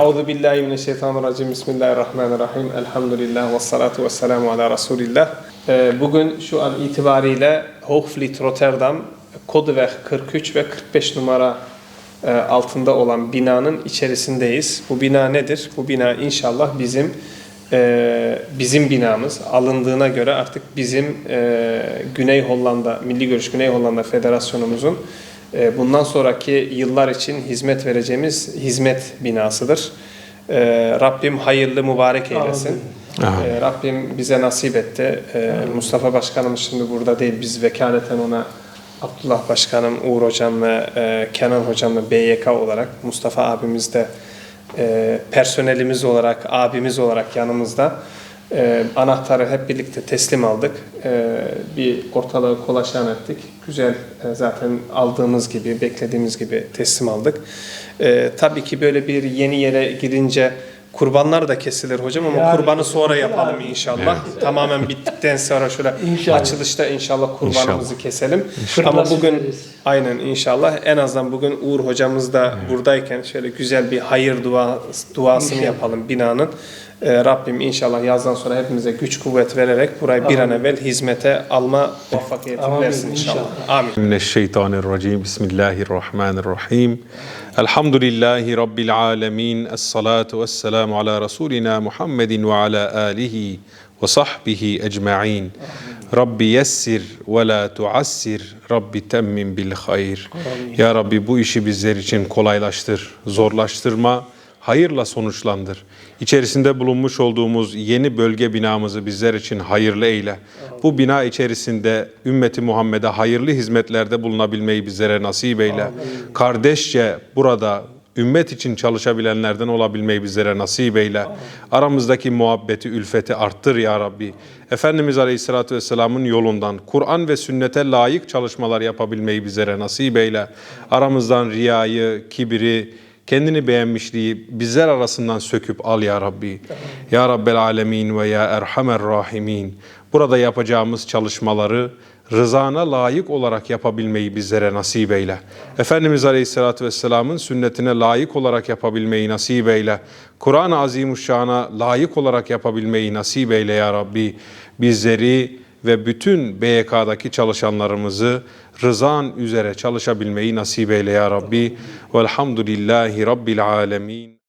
Euzu billahi mineşşeytanirracim. Bismillahirrahmanirrahim. Elhamdülillah ve salatu ve selamu ala Resulillah. Ee, Bugün şu an itibariyle Hoogvliet Rotterdam Kodeweg 43 ve 45 numara e, altında olan binanın içerisindeyiz. Bu bina nedir? Bu bina inşallah bizim e, bizim binamız alındığına göre artık bizim e, Güney Hollanda Milli Görüş Güney Hollanda Federasyonumuzun bundan sonraki yıllar için hizmet vereceğimiz hizmet binasıdır. E, Rabbim hayırlı mübarek eylesin. E, Rabbim bize nasip etti. E, Mustafa Başkanımız şimdi burada değil. Biz vekaleten ona Abdullah Başkanım, Uğur Hocam ve e, Kenan Hocam'la BYK olarak Mustafa abimiz de e, personelimiz olarak, abimiz olarak yanımızda. E, anahtarı hep birlikte teslim aldık. E, bir ortalığı kolaşan ettik. Güzel e, zaten aldığımız gibi, beklediğimiz gibi teslim aldık. E, tabii ki böyle bir yeni yere girince kurbanlar da kesilir hocam ama Yani- kurbanı sonra yapalım inşallah. Tamamen bittikten sonra şöyle İnşallah. açılışta inşallah kurbanımızı keselim. Fırına Ama bugün aynen inşallah en azından bugün Uğur hocamız da buradayken şöyle güzel bir hayır dua, duasını İnşallah. yapalım binanın. E, Rabbim inşallah yazdan sonra hepimize güç kuvvet vererek burayı bir an evvel hizmete alma muvaffakiyeti versin inşallah. Amin. Mineşşeytanirracim. Bismillahirrahmanirrahim. Elhamdülillahi Rabbil alemin. Esselatu vesselamu ala Resulina Muhammedin ve ala alihi ve sahbihi ecma'in. Rabbi yessir ve la tuassir. Rabbi temmin bil hayr. Ya Rabbi bu işi bizler için kolaylaştır, zorlaştırma hayırla sonuçlandır. İçerisinde bulunmuş olduğumuz yeni bölge binamızı bizler için hayırlı eyle. Bu bina içerisinde ümmeti Muhammed'e hayırlı hizmetlerde bulunabilmeyi bizlere nasip eyle. Kardeşçe burada ümmet için çalışabilenlerden olabilmeyi bizlere nasip eyle. Aramızdaki muhabbeti, ülfeti arttır ya Rabbi. Efendimiz Aleyhisselatü Vesselam'ın yolundan Kur'an ve sünnete layık çalışmalar yapabilmeyi bizlere nasip eyle. Aramızdan riyayı, kibiri, kendini beğenmişliği bizler arasından söküp al ya Rabbi. Ya Rabbel Alemin ve ya Erhamer Rahimin. Burada yapacağımız çalışmaları rızana layık olarak yapabilmeyi bizlere nasip eyle. Efendimiz Aleyhisselatü Vesselam'ın sünnetine layık olarak yapabilmeyi nasip eyle. Kur'an-ı Azimuşşan'a layık olarak yapabilmeyi nasip eyle ya Rabbi. Bizleri ve bütün BYK'daki çalışanlarımızı rızan üzere çalışabilmeyi nasip eyle ya Rabbi. Velhamdülillahi Rabbil Alemin.